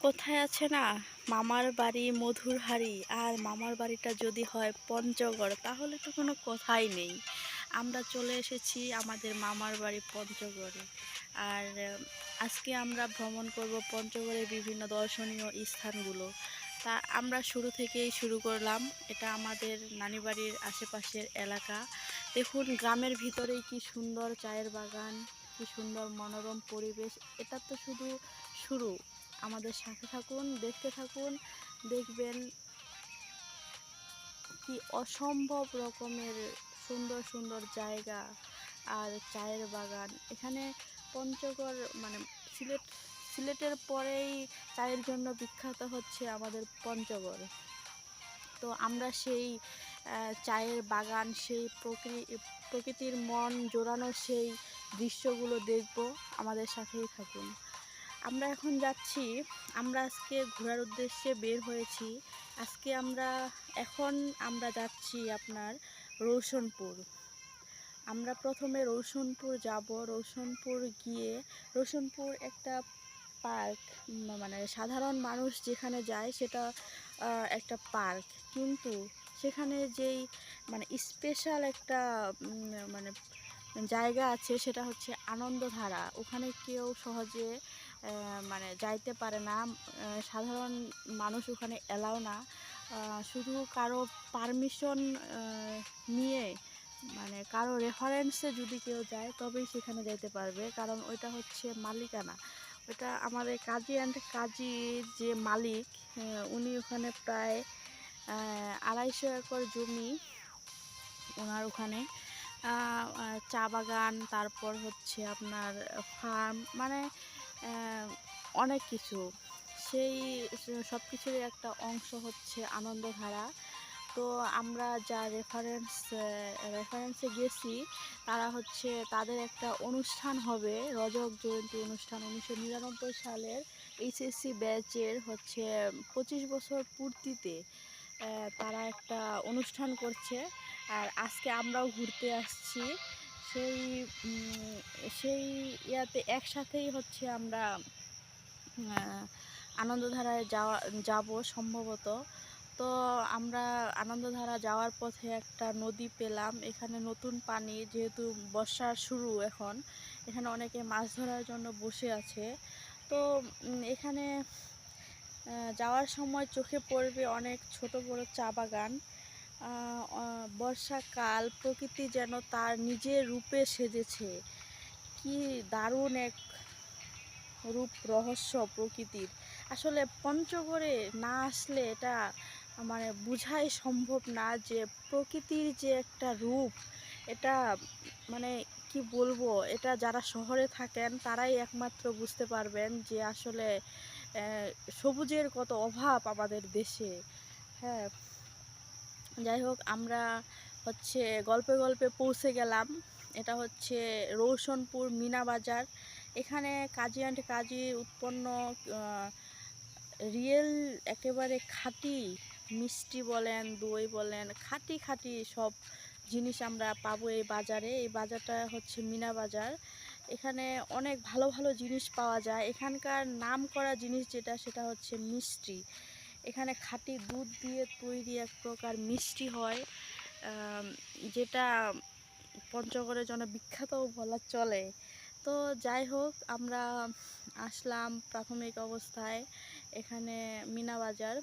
কোথায় আছে না? মামার বাড়ি মধুর হাড়ি আর মামার বাড়িটা যদি হয় পঞ্চগড়, তাহলে তো কোনো কথাই নেই। আমরা চলে এসেছি আমাদের মামার বাড়ি পঞ্চগড়ে। আর আজকে আমরা ভ্রমণ করব পঞ্চগড়ের বিভিন্ন দর্শনীয় স্থানগুলো। তা আমরা শুরু থেকেই শুরু করলাম। এটা আমাদের নানি বাড়ির আশেপাশের এলাকা। দেখুন, গ্রামের ভিতরেই কি সুন্দর চায়ের বাগান, কি সুন্দর মনোরম পরিবেশ। এটা তো শুধু শুরু। আমাদের সাথে থাকুন, দেখতে থাকুন, দেখবেন কি অসম্ভব রকমের সুন্দর সুন্দর জায়গা আর চায়ের বাগান। এখানে পঞ্চগড় মানে সিলেট, সিলেটের পরেই চায়ের জন্য বিখ্যাত হচ্ছে আমাদের পঞ্চগড়। তো আমরা সেই চায়ের বাগান, সেই প্রকৃ, প্রকৃতির মন জোড়ানো সেই দৃশ্যগুলো দেখব। আমাদের সাথেই থাকুন। আমরা এখন যাচ্ছি, আমরা আজকে ঘোরার উদ্দেশ্যে বের হয়েছি। আজকে আমরা, এখন আমরা যাচ্ছি আপনার রৌশনপুর। আমরা প্রথমে রৌশনপুর যাব, রৌশনপুর গিয়ে, রৌশনপুর একটা পার্ক মানে সাধারণ মানুষ যেখানে যায় সেটা একটা পার্ক। কিন্তু সেখানে যেই মানে স্পেশাল একটা মানে জায়গা আছে সেটা হচ্ছে আনন্দধারা। ওখানে কেউ সহজে মানে যাইতে পারে না। সাধারণ মানুষ ওখানে এলাও না। শুধু কারও পারমিশন নিয়ে মানে কারও রেফারেন্সে যদি কেউ যায়, তবেই সেখানে যেতে পারবে। কারণ ওইটা হচ্ছে মালিকানা। ওইটা আমাদের কাজী অ্যান্ড কাজীর যে মালিক উনি ওখানে প্রায় আড়াইশো একর জমি ওনার ওখানে। চা বাগান, তারপর হচ্ছে আপনার ফার্ম মানে অনেক কিছু। সেই সব কিছুরই একটা অংশ হচ্ছে আনন্দধারা। তো আমরা যা রেফারেন্স রেফারেন্সে গেছি, তারা হচ্ছে তাদের একটা অনুষ্ঠান হবে, রজক জয়ন্তী অনুষ্ঠান উনিশশো নিরানব্বই সালের এইচএসসি ব্যাচের হচ্ছে পঁচিশ বছর পূর্তিতে তারা একটা অনুষ্ঠান করছে। আর আজকে আমরাও ঘুরতে আসছি। সেই সেই ইয়াতে একসাথেই হচ্ছে আমরা আনন্দধারায় যাওয়া, যাব সম্ভবত। তো আমরা আনন্দধারা যাওয়ার পথে একটা নদী পেলাম। এখানে নতুন পানি, যেহেতু বর্ষার শুরু এখন, এখানে অনেকে মাছ ধরার জন্য বসে আছে। তো এখানে যাওয়ার সময় চোখে পড়বে অনেক ছোট বড় চা বাগান। বর্ষাকাল প্রকৃতি যেন তার নিজের রূপে সেজেছে। কি দারুণ এক রূপ রহস্য প্রকৃতির। আসলে পঞ্চগড়ে না আসলে এটা মানে বোঝাই সম্ভব না যে প্রকৃতির যে একটা রূপ, এটা মানে কি বলব, এটা যারা শহরে থাকেন তারাই একমাত্র বুঝতে পারবেন যে আসলে সবুজের কত অভাব আমাদের দেশে। হ্যাঁ যাই হোক আমরা হচ্ছে গল্পে গল্পে পৌঁছে গেলাম। এটা হচ্ছে রৌশনপুর মিনা বাজার। এখানে কাজী অ্যান্ড কাজী উৎপন্ন রিয়েল একেবারে খাঁটি মিষ্টি বলেন, দই বলেন, খাঁটি খাঁটি সব জিনিস আমরা পাবো এই বাজারে। এই বাজারটা হচ্ছে মিনা বাজার। এখানে অনেক ভালো ভালো জিনিস পাওয়া যায়। এখানকার নাম করা জিনিস যেটা, সেটা হচ্ছে মিষ্টি। এখানে খাঁটি দুধ দিয়ে তৈরি এক প্রকার মিষ্টি হয় যেটা পঞ্চগড়ের জন্য বিখ্যাত বলা চলে। তো যাই হোক, আমরা আসলাম প্রাথমিক অবস্থায় এখানে মিনা বাজার।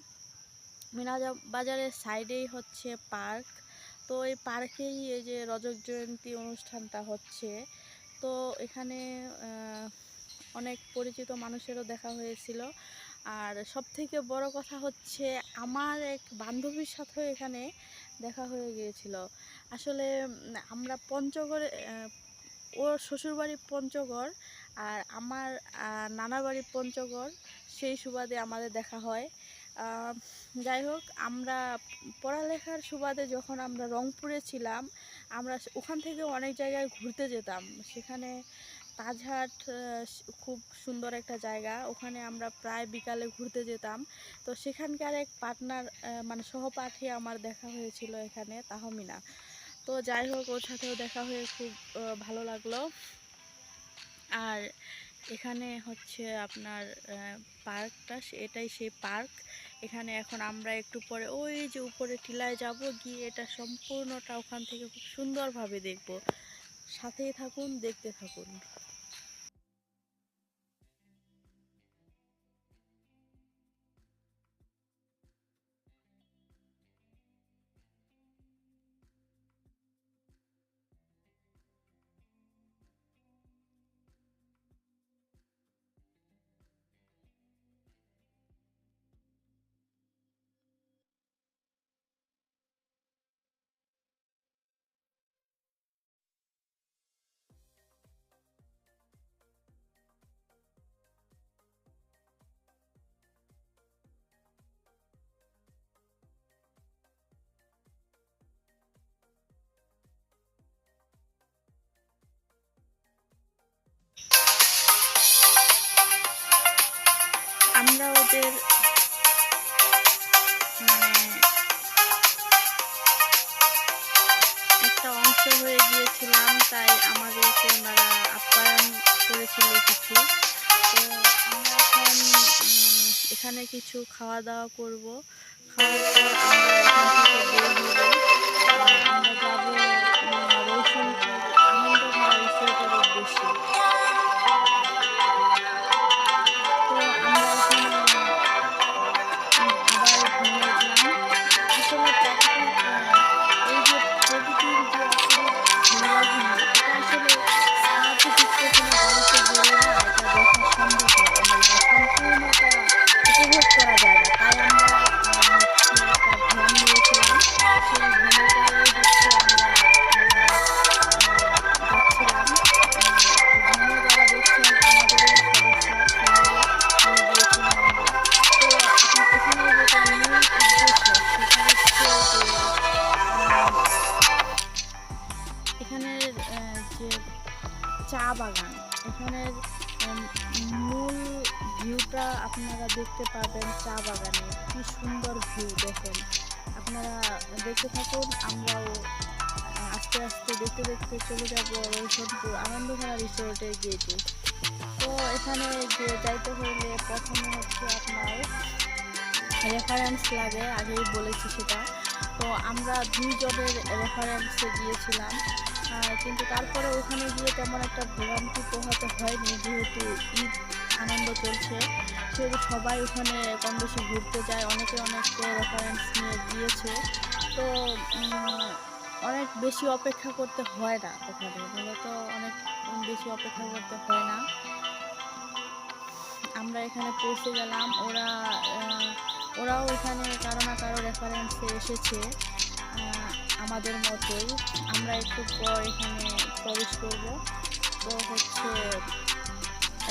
মিনা বাজারের সাইডেই হচ্ছে পার্ক। তো এই পার্কেই এই যে রজক জয়ন্তী অনুষ্ঠানটা হচ্ছে। তো এখানে অনেক পরিচিত মানুষেরও দেখা হয়েছিল। আর সব থেকে বড় কথা হচ্ছে আমার এক বান্ধবীর সাথেও এখানে দেখা হয়ে গিয়েছিল। আসলে আমরা পঞ্চগড়ে ওর শ্বশুরবাড়ি পঞ্চগড় আর আমার আহ, নানার বাড়ি পঞ্চগড় সেই সুবাদে আমাদের দেখা হয়। যাই হোক আমরা পড়ালেখার সুবাদে যখন আমরা রংপুরে ছিলাম আমরা ওখান থেকে অনেক জায়গায় ঘুরতে যেতাম। সেখানে তাজহাট খুব সুন্দর একটা জায়গা। ওখানে আমরা প্রায় বিকালে ঘুরতে যেতাম। তো সেখানকার এক পার্টনার মানে সহপাঠী আমার দেখা হয়েছিল এখানে, তাহমিনা। তো যাই হোক, ওর সাথেও দেখা হয়ে খুব ভালো লাগল। আর এখানে হচ্ছে আপনার পার্কটা এটাই সেই পার্ক। এখানে এখন আমরা একটু পরে, ওই যে উপরে টিলায় যাব, গিয়ে এটা সম্পূর্ণটা ওখান থেকে খুব সুন্দরভাবে দেখব। সাথেই থাকুন, দেখতে থাকুন। ওদের মানে একটা অংশ হয়ে গিয়েছিলাম, তাই আমাদেরকে ওনারা আপ্যায়ন করেছিল কিছু। তো আমরা এখন এখানে কিছু খাওয়া দাওয়া করব। খাওয়ার পর আমরা আমরা যাব রৌশনপুর আনন্দধারা রিসোর্টের উদ্দেশ্যে দেখতে থাকুন, আমরাও আস্তে আস্তে দেখতে দেখতে চলে যাব রৌশনপুর আনন্দধারা রিসোর্টের গেটে তো এখানে যে যাইতে হইলে প্রথমে হচ্ছে আপনার রেফারেন্স লাগে, আগেই বলেছি সেটা। তো আমরা দুইজনের রেফারেন্সে গিয়েছিলাম কিন্তু তারপরে ওখানে গিয়ে তেমন একটা ভোগান্তি পোহাতে হয়নি, যেহেতু ঈদ আনন্দ চলছে। সেহেতু সবাই ওখানে কম বেশি ঘুরতে যায়, অনেকে অনেককে রেফারেন্স নিয়ে গিয়েছে। তো অনেক বেশি অপেক্ষা করতে হয় না ওখানে। মূলত অনেক বেশি অপেক্ষা করতে হয় না। আমরা এখানে পৌঁছে গেলাম। ওরা ওরাও এখানে কারও না কারও রেফারেন্সে এসেছে আমাদের মতোই। আমরা একটু পর এখানে প্রবেশ করব। তো হচ্ছে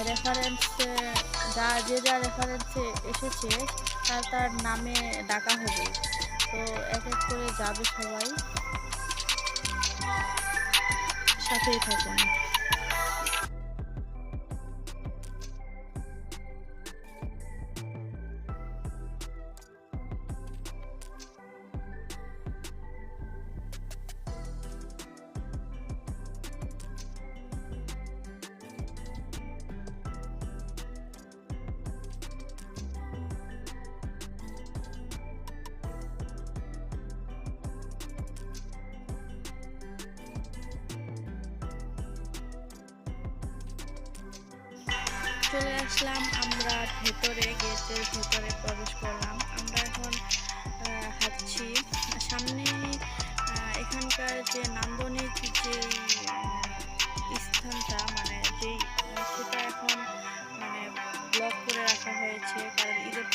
রেফারেন্সে যা, যে যা রেফারেন্সে এসেছে, তার তার নামে ডাকা হবে। তো এক এক করে যাবে সবাই। সাথেই থাকুন।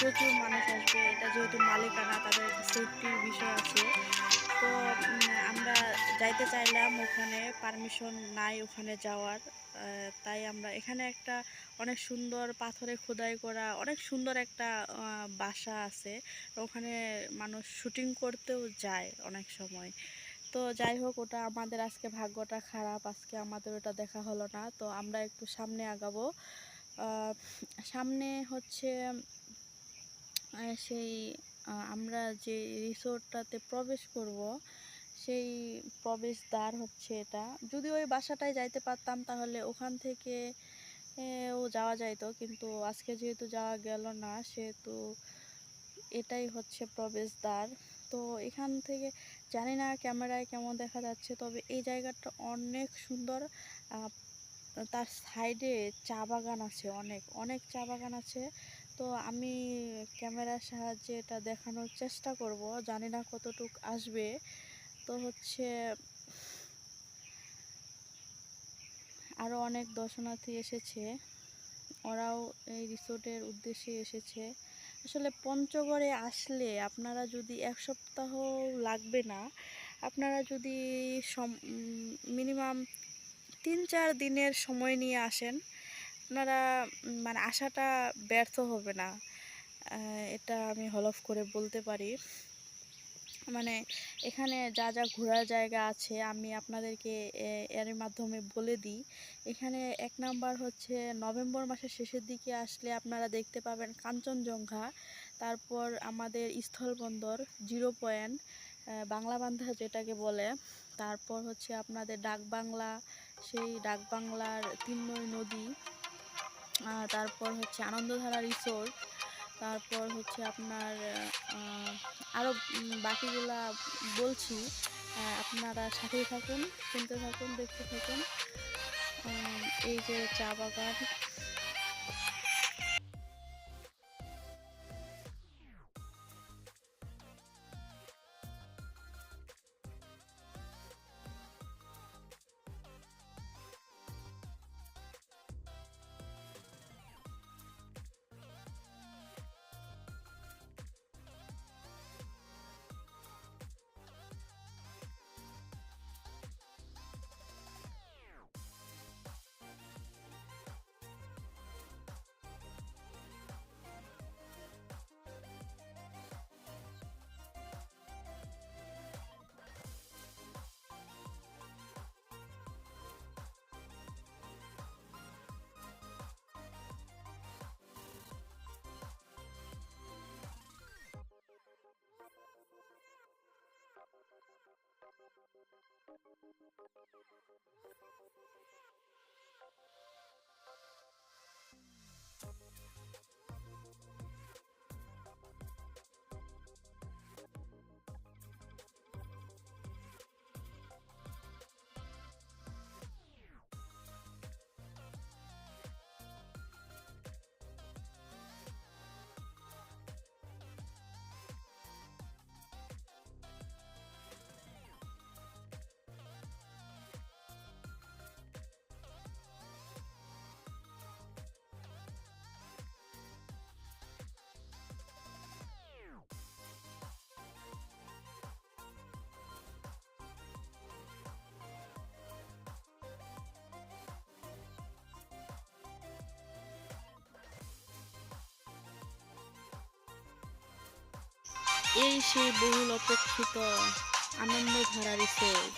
প্রচুর মানুষ আসবে, এটা যেহেতু মালিকানা, তাদের সেফটির বিষয় আছে। তো আমরা যাইতে চাইলাম ওখানে পারমিশন নাই ওখানে যাওয়ার। তাই আমরা এখানে একটা অনেক সুন্দর পাথরে খোদাই করা, অনেক সুন্দর একটা বাসা আছে। ওখানে মানুষ শুটিং করতেও যায় অনেক সময়। তো যাই হোক, ওটা আমাদের আজকে ভাগ্যটা খারাপ, আজকে আমাদের ওটা দেখা হলো না। তো আমরা একটু সামনে আগাবো। সামনে হচ্ছে সেই আমরা যে রিসোর্টটাতে প্রবেশ করব, সেই প্রবেশদ্বার হচ্ছে এটা। যদি ওই বাসাটায় যাইতে পারতাম, তাহলে ওখান থেকে ও যাওয়া যাইতো, কিন্তু আজকে যেহেতু যাওয়া গেল না, সেহেতু এটাই হচ্ছে প্রবেশদ্বার। তো এখান থেকে জানি না ক্যামেরায় কেমন দেখা যাচ্ছে, তবে এই জায়গাটা অনেক সুন্দর। তার সাইডে চা বাগান আছে অনেক অনেক চা বাগান আছে। তো আমি ক্যামেরার সাহায্যে এটা দেখানোর চেষ্টা করব। জানি না কতটুক আসবে। তো হচ্ছে আরও অনেক দর্শনার্থী এসেছে। ওরাও এই রিসোর্টের উদ্দেশ্যে এসেছে। আসলে পঞ্চগড়ে আসলে আপনারা যদি এক সপ্তাহ লাগবে না, আপনারা যদি মিনিমাম তিন চার দিনের সময় নিয়ে আসেন আপনারা মানে আশাটা ব্যর্থ হবে না। এটা আমি হলফ করে বলতে পারি। মানে এখানে যা যা ঘোরার জায়গা আছে, আমি আপনাদেরকে এর মাধ্যমে বলে দিই। এখানে এক নাম্বার হচ্ছে, নভেম্বর মাসের শেষের দিকে আসলে আপনারা দেখতে পাবেন কাঞ্চনজঙ্ঘা। তারপর আমাদের স্থলবন্দর জিরো পয়েন্ট বাংলা বান্ধা যেটাকে বলে। তারপর হচ্ছে আপনাদের ডাকবাংলা, সেই ডাকবাংলার তিন্নই নদী। তারপর হচ্ছে আনন্দধারা রিসোর্ট, তারপর হচ্ছে আপনার আরও বাকিগুলো বলছি। আপনারা সাথেই থাকুন, শুনতে থাকুন, দেখতে থাকুন। এই যে চা বাগান এই সেই বহুল অপেক্ষিত আনন্দধারা রিসোর্ট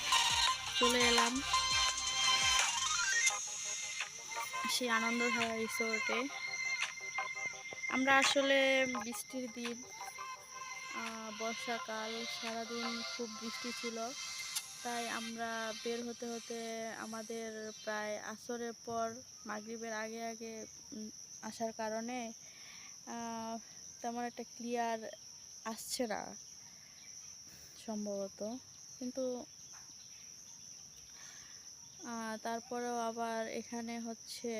চলে এলাম সেই আনন্দধারা রিসোর্টে। আমরা আসলে বৃষ্টির দিন বর্ষাকাল, সারাদিন খুব বৃষ্টি ছিল। তাই আমরা বের হতে হতে আমাদের প্রায় আসরের পর, মাগরিবের আগে আগে আসার কারণে তেমন একটা ক্লিয়ার আসছে না, সম্ভবত। কিন্তু তারপরেও আবার এখানে হচ্ছে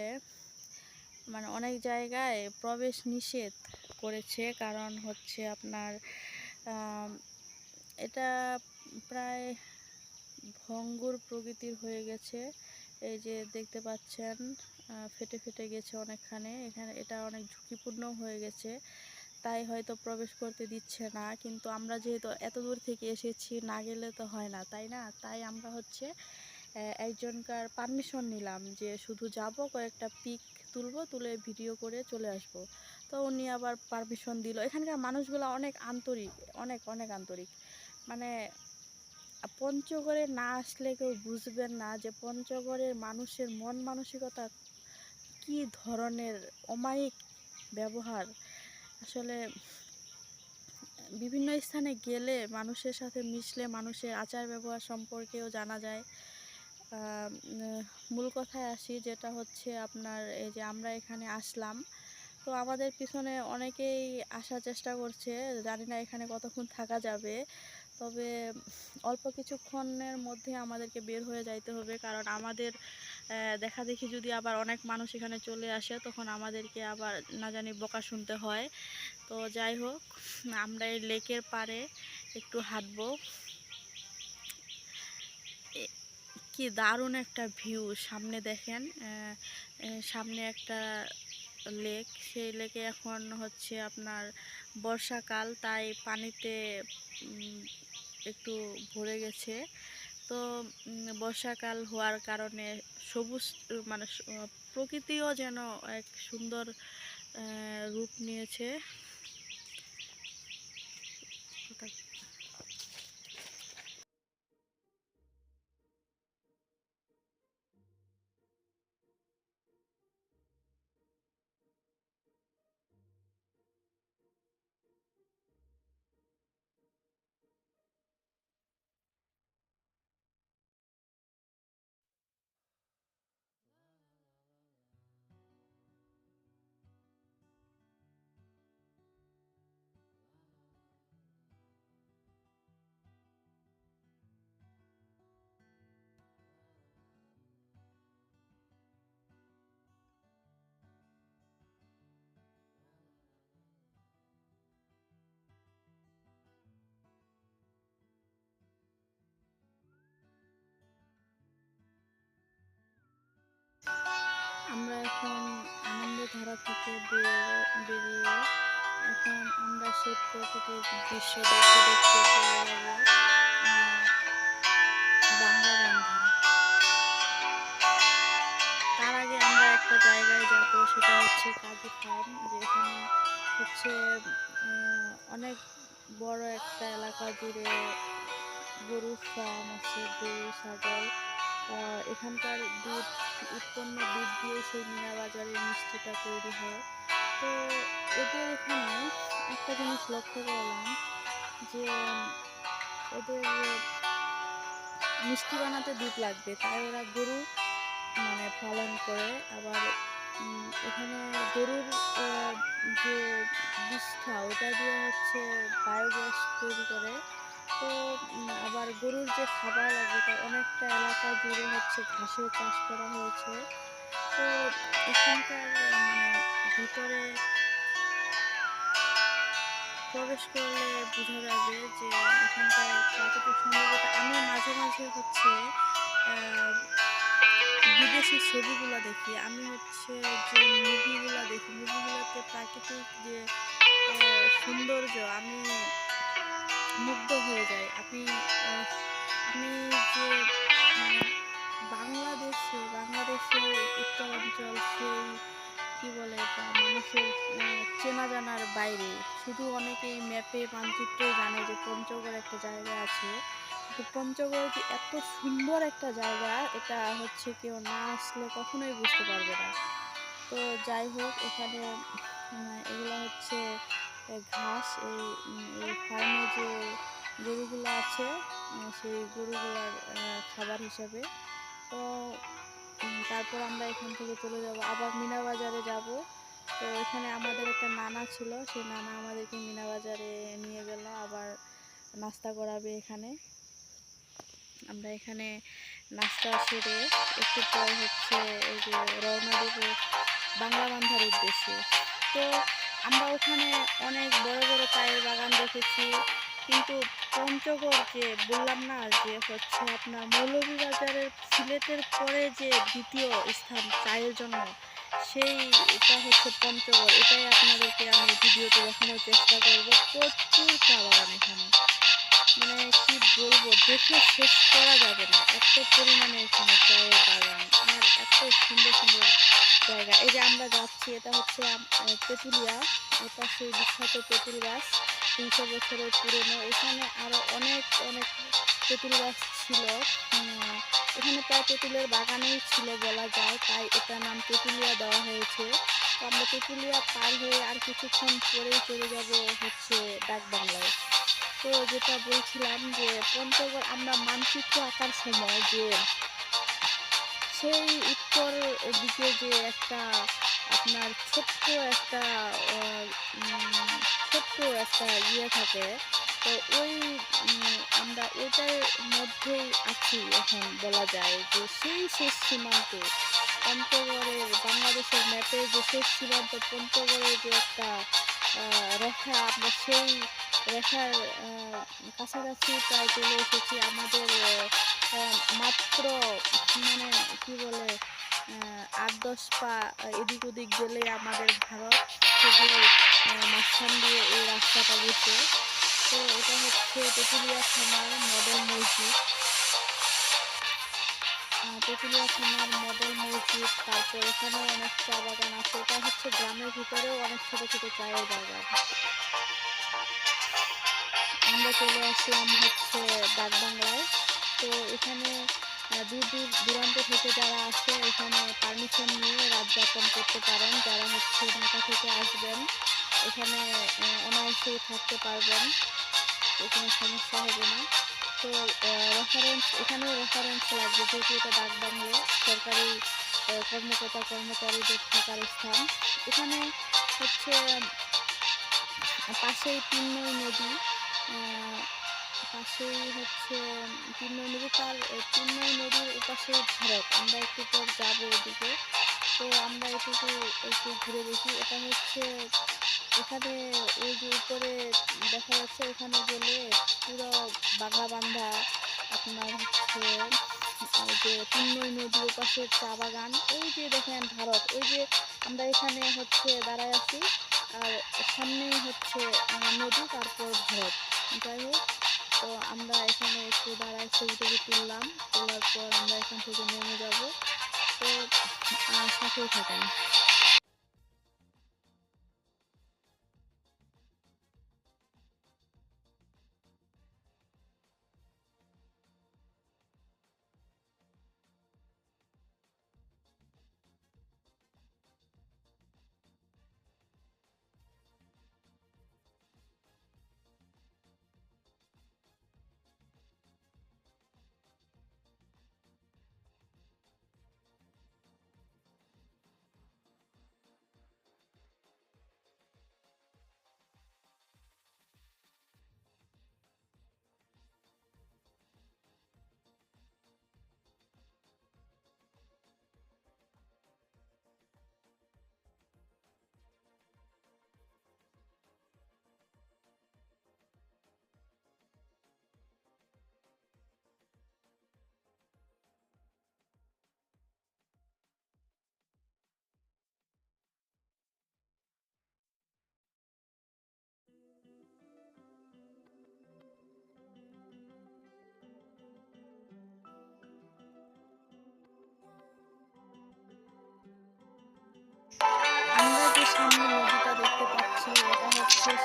মানে অনেক জায়গায় প্রবেশ নিষেধ করেছে। কারণ হচ্ছে আপনার এটা প্রায় ভঙ্গুর প্রকৃতির হয়ে গেছে। এই যে দেখতে পাচ্ছেন ফেটে ফেটে গেছে অনেকখানে। এখানে এটা অনেক ঝুঁকিপূর্ণ হয়ে গেছে। তাই হয়তো প্রবেশ করতে দিচ্ছে না। কিন্তু আমরা যেহেতু এত দূর থেকে এসেছি, না গেলে তো হয় না, তাই না? তাই আমরা হচ্ছে একজনকার পারমিশন নিলাম যে শুধু যাব, কয়েকটা পিক তুলবো, তুলে ভিডিও করে চলে আসব। তো উনি আবার পারমিশন দিল। এখানকার মানুষগুলো অনেক আন্তরিক, অনেক অনেক আন্তরিক। মানে পঞ্চগড়ে না আসলে কেউ বুঝবেন না যে পঞ্চগড়ের মানুষের মন মানসিকতা কি ধরনের অমায়িক ব্যবহার। আসলে, বিভিন্ন স্থানে গেলে মানুষের সাথে মিশলে মানুষের আচার ব্যবহার সম্পর্কেও জানা যায়। মূল কথায় আসি যেটা হচ্ছে আপনার এই যে আমরা এখানে আসলাম। তো আমাদের পিছনে অনেকেই আসার চেষ্টা করছে, জানি না এখানে কতক্ষণ থাকা যাবে। তবে অল্প কিছুক্ষণের মধ্যে আমাদেরকে বের হয়ে যাইতে হবে। কারণ আমাদের দেখা দেখি যদি আবার অনেক মানুষ এখানে চলে আসে, তখন আমাদেরকে আবার না জানি বকা শুনতে হয়। তো যাই হোক, আমরা এই লেকের পাড়ে একটু হাঁটবো। কি দারুণ একটা ভিউ সামনে দেখেন। সামনে একটা লেক। সেই লেকে এখন হচ্ছে আপনার বর্ষাকাল, তাই পানিতে একটু ভরে গেছে। তো বর্ষাকাল হওয়ার কারণে সবুজ মানে প্রকৃতিও যেন এক সুন্দর রূপ নিয়েছে। আনন্দধারা থেকে বেরিয়ে এখন আমরা সেই প্রকৃতির দৃশ্য দেখতে দেখতে তার আগে আমরা একটা জায়গায় যাব, সেটা হচ্ছে যেখানে হচ্ছে অনেক বড় একটা এলাকা জুড়ে গরুর ফার্ম আছে গরু ছাগল। এখানকার দুধ, উৎপন্ন দুধ দিয়ে সেই মিনা বাজারের মিষ্টিটা তৈরি হয়। তো এদের এখানে একটা জিনিস লক্ষ্য করলাম যে ওদের মিষ্টি বানাতে দুধ লাগবে, তাই ওরা গরু মানে পালন করে। আবার এখানে গরুর যে বিষ্ঠা ওটা দিয়ে হচ্ছে বায়োগ্যাস তৈরি করে। তো আবার গরুর যে খাবার লাগবে তার অনেকটা এলাকা জুড়ে হচ্ছে ঘাসের চাষ করা হয়েছে। তো, এখানকার মানে ভিতরে প্রবেশ করলে বোঝা যাবে যে এখানকার প্রাকৃতিক সৌন্দর্যটা আমি মাঝে মাঝে হচ্ছে বিদেশি ছবিগুলো দেখি। আমি হচ্ছে যে মুভিগুলো দেখি। মুভিগুলোতে প্রাকৃতিক যে সৌন্দর্য আমি মুগ্ধ হয়ে যায়। আপনি আমি যে মানে বাংলাদেশে, বাংলাদেশের উত্তরাঞ্চল সেই, কি বলে এটা, মানুষের চেনা জানার বাইরে, শুধু অনেকেই ম্যাপে মানচিত্রে জানে যে পঞ্চগড় একটা জায়গা আছে। কিন্তু পঞ্চগড় যে এত সুন্দর একটা জায়গা, এটা হচ্ছে কেউ না আসলে কখনোই বুঝতে পারবে না। তো যাই হোক, এখানে এগুলো হচ্ছে ঘাস এই এই ফার্মে যে গরুগুলো আছে সেই গরুগুলার খাবার হিসাবে। তো তারপর আমরা এখান থেকে চলে যাব। আবার মিনা বাজারে যাব। তো এখানে আমাদের একটা নানা ছিল। সেই নানা আমাদেরকে মিনা বাজারে নিয়ে গেল। আবার নাস্তা করাবে এখানে। আমরা এখানে নাস্তা সেরে একটু পর হচ্ছে এই যে রওনা দেবো বাংলা বান্ধার উদ্দেশ্যে। তো আমরা ওখানে অনেক বড় বড় চায়ের বাগান দেখেছি। কিন্তু পঞ্চগড় যে বললাম না যে হচ্ছে আপনার মৌলভীবাজারের সিলেটের পরে যে দ্বিতীয় স্থান চায়ের জন্য সেই এটা হচ্ছে পঞ্চগড়। এটাই আপনাদেরকে আমি ভিডিওতে দেখানোর চেষ্টা করব। প্রচুর চা বাগান এখানে। মানে কি বলব, দেখে শেষ করা যাবে না। এত পরিমাণে এখানে চায়ের বাগান। এত সুন্দর সুন্দর জায়গা। এই যে আমরা যাচ্ছি, এটা হচ্ছে তেঁতুলিয়া, এটা সেই বিখ্যাত তেঁতুল গাছ, তিনশো বছরের পুরনো। এখানে আরও অনেক অনেক তেঁতুল গাছ ছিল। এখানে প্রায় তেঁতুলের বাগানেই ছিল বলা যায়, তাই এটার নাম তেঁতুলিয়া দেওয়া হয়েছে। তো আমরা তেঁতুলিয়া পার হয়ে আর কিছুক্ষণ পরেই চলে যাব হচ্ছে ডাক বাংলায়। তো যেটা বলছিলাম যে পঞ্চগড়, আমরা মানচিত্র আঁকার সময় যে সেই উত্তর দিকে যে একটা আপনার ছোট্ট একটা ছোট্ট একটা ইয়ে থাকে, তো ওই আমরা ওইটার মধ্যেই আছি এখন বলা যায় যে সেই শেষ সীমান্তে। পঞ্চগড়ের বাংলাদেশের ম্যাপে যে শেষ সীমান্ত, পঞ্চগড়ের যে একটা রেখা, আমরা সেই রেখার কাছাকাছি প্রায় চলে এসেছি। আমাদের মাত্র মানে কি বলে আট দশ পা এদিক ওদিক গেলে আমাদের ভারত। আহ, মাঝখান দিয়ে এই রাস্তাটা গেছে। তো এটা হচ্ছে তেঁতুলিয়া থানার মডেল মসজিদ। তেঁতুলিয়া থানার মডেল মসজিদ তারপর এখানে অনেক চা বাগান আছে। এটা হচ্ছে গ্রামের ভিতরেও অনেক ছোট ছোট চায়ের বাগান। আমরা চলে আসলাম হচ্ছে ডাকবাংলায় তো এখানে দূর দূর, দূরান্ত থেকে যারা আসে, এখানে পারমিশন নিয়ে রাত যাপন করতে পারেন। যারা হচ্ছে ঢাকা থেকে আসবেন, এখানে অনায়াসেই থাকতে পারবেন। কোনো সমস্যা হবে না। তো রেফারেন্স এখানেও রেফারেন্স লাগবে, যেহেতু এটা ডাকবাংলো সরকারি কর্মকর্তা, কর্মচারীদের থাকার স্থান। এখানে হচ্ছে, পাশেই তিননই নদী। পাশেই হচ্ছে তিননই নদী, তার তিননই নদীর ওপাশে ভারত। আমরা একটু পর যাব ওদিকে। তো আমরা এটুকু একটু ঘুরে দেখি। এটা হচ্ছে, এখানে ওই যে উপরে দেখা যাচ্ছে, ওখানে গেলে পুরো বাঘা বান্ধা আপনার হচ্ছে যে তিননই নদী ওপাশের চা বাগান ওই যে দেখেন ভারত ওই যে আমরা এখানে হচ্ছে দাঁড়ায় আছি, আর সামনেই হচ্ছে নদী, তারপর ভারত। যাই হোক, তো আমরা এখানে একটু দাঁড়ায় ছবি টবি তুললাম, তোলার পর আমরা এখান থেকে নেমে যাব। তো সাথেই থাকেন।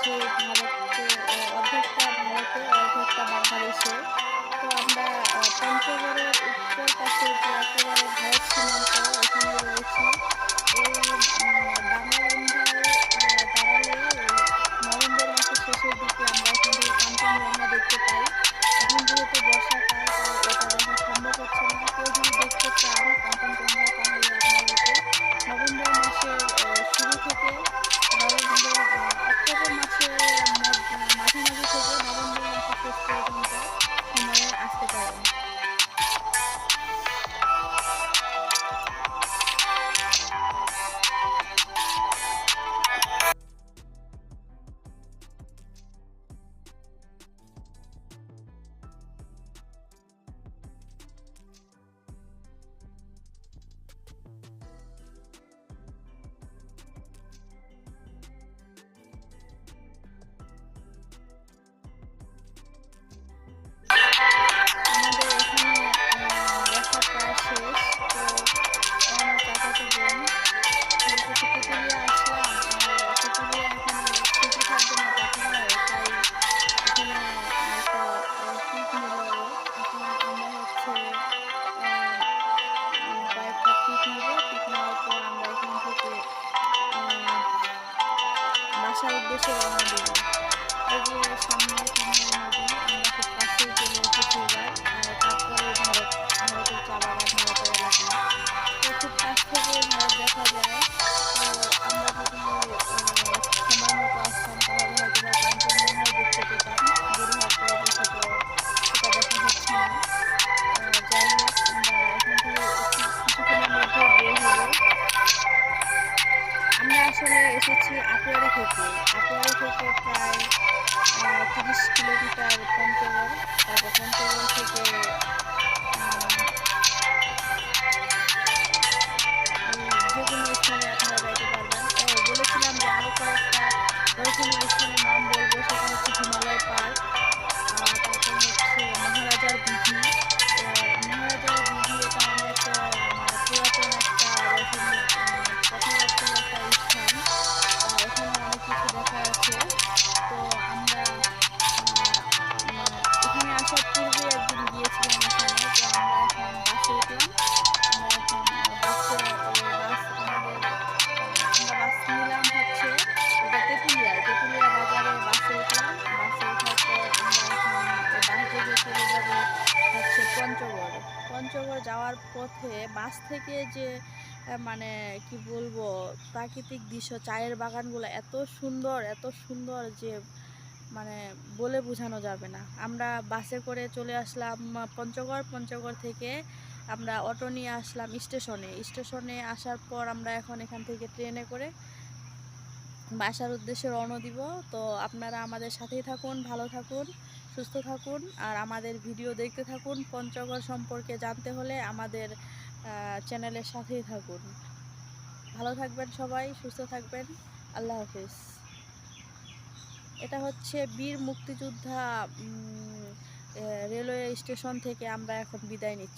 সেই ভারতে অর্ধেকটা ভারতে অর্ধেকটা বাংলাদেশে তো আমরা পঞ্চগড়ের উত্তর পাশে যে একেবারে ভারত সীমান্ত আসলে এসেছি আটোয়ারি থেকে। আটোয়ারি থেকে প্রায় তিরিশ কিলোমিটার পঞ্চগড়। তারপর পঞ্চগড় থেকে যে কোনো স্থানে আপনারা যাইতে পারবেন। বলেছিলাম যে আরও কয়েকটা স্থানের নাম বলব। হচ্ছে হিমালয় পার্ক তারপর হচ্ছে মহারাজার দিঘি মহারাজার দিঘি এটা অনেক মানে পুরাতন একটা পঞ্চগড় যাওয়ার পথে বাস থেকে যে মানে কি বলব, প্রাকৃতিক দৃশ্য, চায়ের বাগানগুলো এত সুন্দর এত সুন্দর যে মানে বলে বোঝানো যাবে না। আমরা বাসে করে চলে আসলাম, পঞ্চগড় পঞ্চগড় থেকে আমরা অটো নিয়ে আসলাম স্টেশনে। স্টেশনে আসার পর আমরা এখন এখান থেকে ট্রেনে করে বাসার উদ্দেশ্যে রওনা দিব। তো আপনারা আমাদের সাথেই থাকুন, ভালো থাকুন, সুস্থ থাকুন আর আমাদের ভিডিও দেখতে থাকুন। পঞ্চগড় সম্পর্কে জানতে হলে আমাদের চ্যানেলের সাথেই থাকুন। ভালো থাকবেন সবাই, সুস্থ থাকবেন। আল্লাহ হাফিজ। এটা হচ্ছে বীর মুক্তিযোদ্ধা রেলওয়ে স্টেশন থেকে আমরা এখন বিদায় নিচ্ছি।